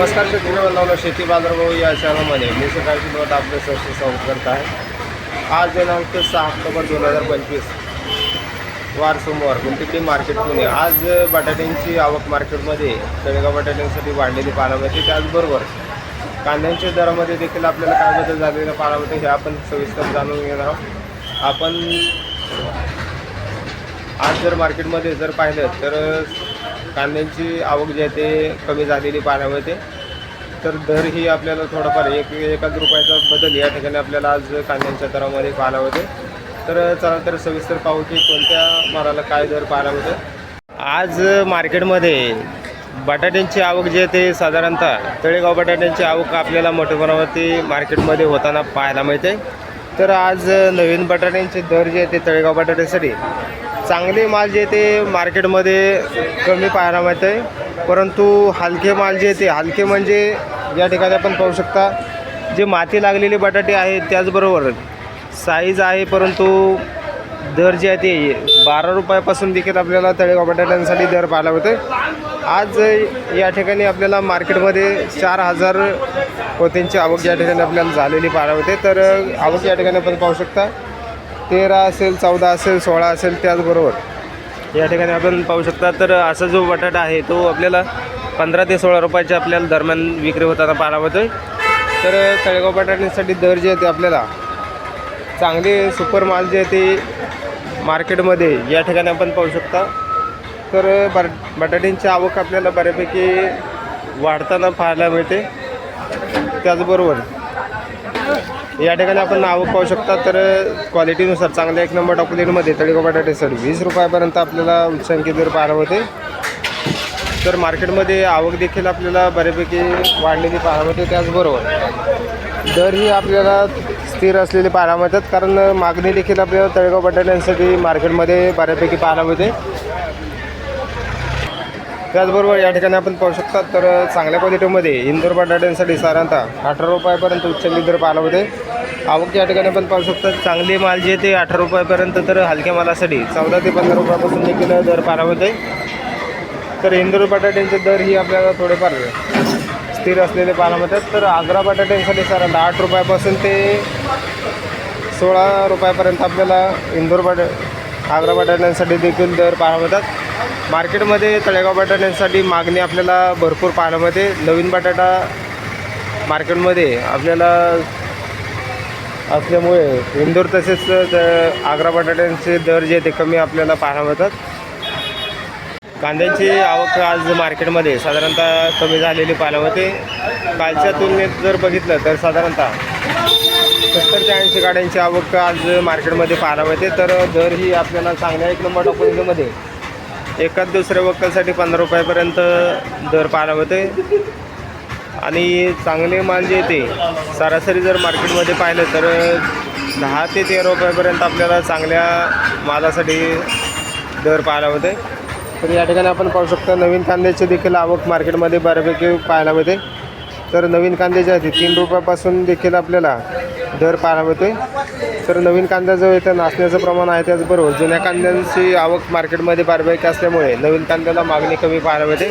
नमस्कार शेतकरी बांधवांनो शेती बाजारभाव या चॅनलमध्ये. मी सकाळची नोट आपलं सहर्ष स्वागत करत आहे. आज दिनांक सहा ऑक्टोबर दोन हजार पंचवीस वार सोमवार गुंटिकडी मार्केट पुणे. आज बटाट्यांची आवक मार्केटमध्ये तळेगाव बटाट्यांसाठी वाढलेली पाहायला मिळते त्याचबरोबर कांद्यांच्या दरामध्ये देखील आपल्याला काय बदल झालेला पाहायला मिळते हे आपण सविस्तर जाणून घेणार आहोत. आपण आज जर मार्केटमध्ये जर पाहिलं तर कांद्यांची आवक जी आहे ते कमी झालेली पाहायला मिळते तर दर ही आपल्याला थोडाफार एक एकाच रुपयाचा बदल या ठिकाणी आपल्याला आज कांद्यांच्या दरामध्ये पाहायला होते तर चला तर सविस्तर पाहू की कोणत्या मालाला काय दर पाहायला होतं आज मार्केटमध्ये बटाट्यांची आवक जी आहे ते साधारणतः तळेगाव बटाट्यांची आवक आपल्याला मोठ्या प्रमाणावरती मार्केटमध्ये होताना पाहायला मिळते. तर आज नवीन बटाट्यांचे दर जे आहे ते तळेगाव बटाट्यासाठी चांगले माल जे ते मार्केटमध्ये कमी पाहायला मिळत आहे परंतु हलके माल जे ते हलके म्हणजे या ठिकाणी आपण पाहू शकता जे माती लागलेले बटाटे आहेत त्याचबरोबर साईज आहे परंतु दर जे आहे ते बारा रुपयापासून देखील आपल्याला तळेगाव बटाट्यांसाठी दर पाहायला मिळते आज या ठिकाणी आपल्याला मार्केटमध्ये चार हजार पोत्यांची आवक या ठिकाणी आपल्याला झालेली पाहायला मिळते. तर आवक या ठिकाणी आपण पाहू शकता. तेरा असेल चौदा असेल सोळा असेल त्याचबरोबर. या ठिकाणी आपण पाहू शकता तर असा जो बटाटा आहे तो आपल्याला पंधरा ते सोळा रुपयाच्या आपल्याला दरम्यान विक्री होताना पाहायला मिळतोय. तर तळेगाव बटाट्यांसाठी दर जे आहे ते आपल्याला चांगले सुपर माल जे आहे ते मार्केटमध्ये या ठिकाणी आपण पाहू शकता. तर बर बटाट्यांची आवक आपल्याला बऱ्यापैकी वाढताना पाहायला मिळते. त्याचबरोबर या ठिकाणी आपण आवक पाहू शकता तर क्वालिटीनुसार चांगल्या एक नंबर टॉपलेटमध्ये तळेगाव बटाटे सर वीस रुपयापर्यंत आपल्याला उच्चांकी दर पाहायला होते. तर मार्केटमध्ये आवक देखील आपल्याला बऱ्यापैकी वाढलेली पाहायला मिळते त्याचबरोबर दर ही आपल्याला स्थिर असलेले पाहायला मिळतात कारण मागणी देखील आपल्याला तळेगाव बटाट्यांसाठी मार्केटमध्ये बऱ्यापैकी पाहायला मिळते. त्याचबरोबर या ठिकाणी आपण पाहू शकता तर चांगल्या क्वालिटीमध्ये इंदोर बटाट्यांसाठी साधारणतः अठरा रुपयापर्यंत उच्च दर पाहायला होते आवक या ठिकाणी आपण पाहू शकता चांगले माल जे ते अठरा रुपयापर्यंत तर हलक्या मालासाठी चौदा ते पंधरा रुपयापासून देखील दर पाहायला होते तर इंदोर बटाट्यांचे दर ही आपल्याला थोडेफार स्थिर असलेले पाहायला मिळतात. तर आग्रा बटाट्यांसाठी साधारणतः आठ रुपयापासून ते सोळा रुपयापर्यंत आपल्याला इंदोर बटा आग्रा बटाट्यांसाठी देखील दर पाहायला मिळतात. मार्केटमध्ये तळेगाव बटाट्यांसाठी मागणी आपल्याला भरपूर पाहायला मिळते. नवीन बटाटा मार्केटमध्ये आपल्याला असल्यामुळे इंदोर तसेच आग्रा बटाट्यांचे दर जे ते कमी आपल्याला पाहायला मिळतात. कांद्यांची आवक आज मार्केटमध्ये साधारणतः कमी झालेली पाहायला मिळते. कालच्या तुलनेत जर बघितलं तर साधारणतः सत्तर ते ऐंशी गाड्यांची आवक आज मार्केटमध्ये पाहायला मिळते. तर दर ही आपल्याला चांगल्या एक नंबर डॉक्युमेंटमध्ये एकाच दुसऱ्या वक्कलसाठी पंधरा रुपयापर्यंत दर पाहायला होते आणि चांगले माल जे ते सरासरी जर मार्केटमध्ये पाहिलं तर दहा ते तेरा रुपयापर्यंत आपल्याला चांगल्या मालासाठी दर पाहायला होते तर या ठिकाणी आपण पाहू शकतो नवीन कांद्याची देखील आवक मार्केटमध्ये बऱ्यापैकी पाहायला मिळते. तर नवीन कांदे जे आहेत ते तीन रुपयापासून देखील आपल्याला दर पाहायला मिळते तर नवीन कांद्याचं तर नाचण्याचं प्रमाण आहे त्याचबरोबर जुन्या कांद्यांची आवक मार्केटमध्ये बारबाईक असल्यामुळे नवीन कांद्याला मागणी कमी पाहायला मिळते.